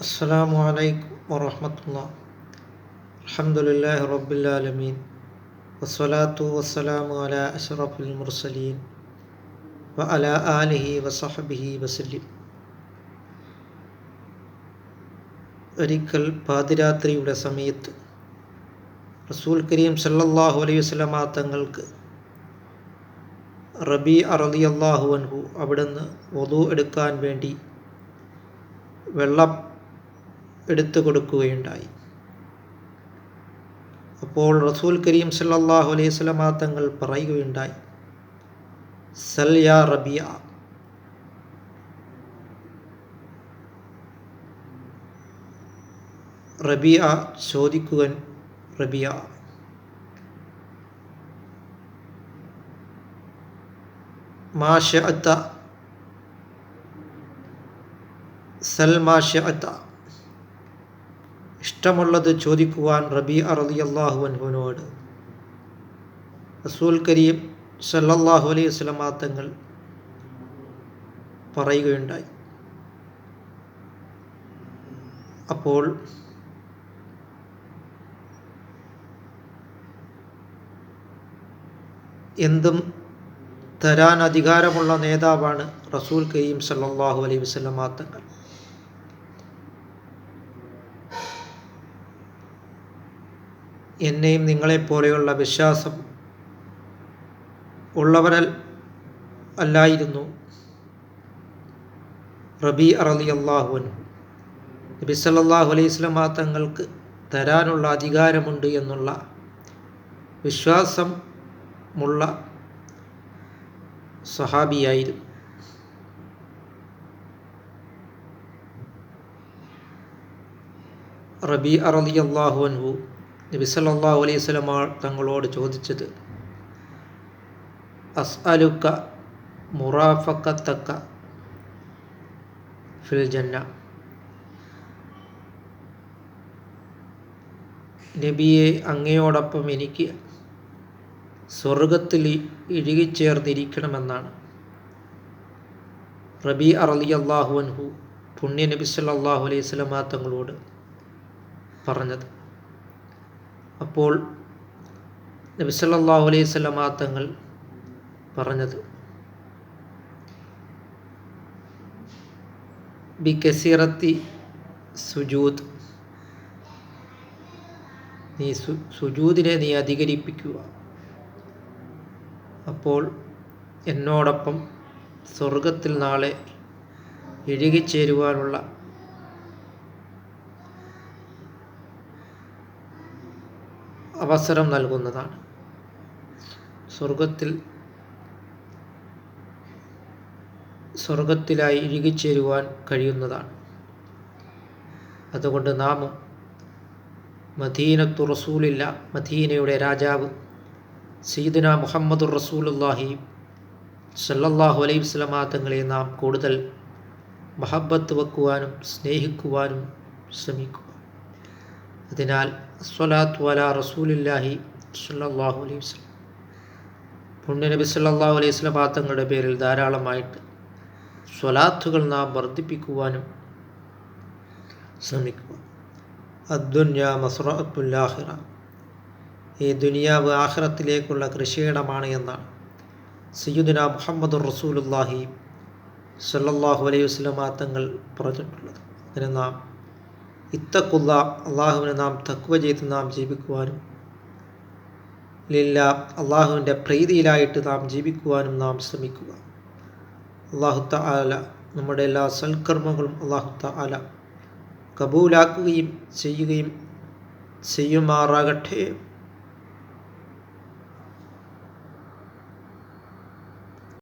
السلام عليكم ورحمة الله الحمد لله رب العالمين والصلاة والسلام على أشرف المرسلين وعلى آله وصحبه وسلم ഒരിക്കൽ പാതിരാത്രിയുടെ സമയത്ത് റസൂൽ കരീം സല്ലല്ലാഹു അലൈഹി വസല്ലമ തങ്ങൾക്ക് റബി അറലി അള്ളാഹു അൻഹു അവിടുന്ന് വധു എടുക്കാൻ വേണ്ടി വെള്ളം എടുത്തു കൊടുക്കുകയുണ്ടായി. അപ്പോൾ റസൂൽ കരീം സല്ലാഹു അലൈഹി വസല്ലമ തങ്ങൾ പറയുകയുണ്ടായി സൽ യാ റബിയ. റബിയ ചോദിക്കുവൻ റബിയ. മാഷ അത്ത സൽമാഷ മാഷഅത്ത ഇഷ്ടമുള്ളത് ചോദിക്കുവാൻ റബി അറലി അള്ളാഹു അൻഹുവിനോട്. റസൂൽ കരീം സല്ലല്ലാഹു അലൈഹി വസല്ലമ തങ്ങൾ പറയുകയുണ്ടായി. അപ്പോൾ എന്തും തരാൻ അധികാരമുള്ള നേതാവാണ് റസൂൽ കരീം സല്ലല്ലാഹു അലൈഹി വസല്ലമ തങ്ങൾ. എന്നെയും നിങ്ങളെപ്പോലെയുള്ള വിശ്വാസം ഉള്ളവരൽ അല്ലായിരുന്നു. റബി അറലി അള്ളാഹുവിനും നബി സല്ലല്ലാഹു അലൈഹി വസല്ലമ തങ്ങൾക്ക് തരാനുള്ള അധികാരമുണ്ട് എന്നുള്ള വിശ്വാസമുള്ള സഹാബിയായിരുന്നു. റബി അറലി അള്ളാഹു അൻഹു നബി സല്ലല്ലാഹു അലൈഹി വസല്ലമ തങ്ങളോട് ചോദിച്ചത് അസ്അലുക്ക മുറാഫക്കത്തക്ക ഫിൽ ജന്ന നബിയെ അങ്ങയോടൊപ്പം എനിക്ക് സ്വർഗത്തിൽ ഇഴുകിച്ചേർന്നിരിക്കണമെന്നാണ്. റബി അറലി അള്ളാഹു അൻഹു പുണ്യ നബി സല്ലല്ലാഹു അലൈഹി സ്വലമാ തങ്ങളോട് പറഞ്ഞത്. അപ്പോൾ നബി സല്ലല്ലാഹു അലൈഹി വസല്ലമ തങ്ങൾ പറഞ്ഞത് ബി കസീറത്തി സുജൂദ്. നീ സു സുജൂദിനെ നീ അധികരിപ്പിക്കുക. അപ്പോൾ എന്നോടൊപ്പം സ്വർഗത്തിൽ നാളെ ഇഴുകിച്ചേരുവാനുള്ള അവസരം നൽകുന്നതാണ്. സ്വർഗത്തിൽ സ്വർഗത്തിലായി ഇഴുകിച്ചേരുവാൻ കഴിയുന്നതാണ്. അതുകൊണ്ട് നാം മദീനത്തു റസൂലില്ല മദീനയുടെ രാജാവ് സീദന മുഹമ്മദുർ റസൂലുല്ലാഹി സല്ലല്ലാഹു അലൈഹി വസല്ലമ തങ്ങളെ നാം കൂടുതൽ മഹബത്ത് വെക്കുവാനും സ്നേഹിക്കുവാനും ശ്രമിക്കുക. അതിനാൽ അസ്വലാത്തു അല റസൂലില്ലാഹി സല്ലാഹു അലൈഹി വസല്ലം. പുണ്യനബി സല്ലല്ലാഹു അലൈഹി വസ്ലം പാത്തങ്ങളുടെ പേരിൽ ധാരാളമായിട്ട് സ്വലാത്തുകൾ നാം വർദ്ധിപ്പിക്കുവാനും ശ്രമിക്കുക. അദ്ദുന്യ മസ്റഅത്തുല്ലാഹിറ ഈ ദുനിയാവ് ആഹ്റത്തിലേക്കുള്ള കൃഷിയിടമാണ് എന്നാണ് സയ്യുദിന മുഹമ്മദ് റസൂലുല്ലാഹി സല്ലാഹു അലൈഹി വസ്ലമാ തങ്ങൾ പറഞ്ഞിട്ടുള്ളത്. അതിന് നാം ഇത്തക്കുള്ള അള്ളാഹുവിനെ നാം തക്കുവ ചെയ്ത് നാം ജീവിക്കുവാനും ലില്ല അള്ളാഹുവിന്റെ പ്രീതിയിലായിട്ട് നാം ജീവിക്കുവാനും നാം ശ്രമിക്കുക. അള്ളാഹു ആല നമ്മുടെ എല്ലാ സൽക്കർമ്മങ്ങളും അള്ളാഹു ആല കബൂലാക്കുകയും ചെയ്യുകയും ചെയ്യുമാറാകട്ടെ.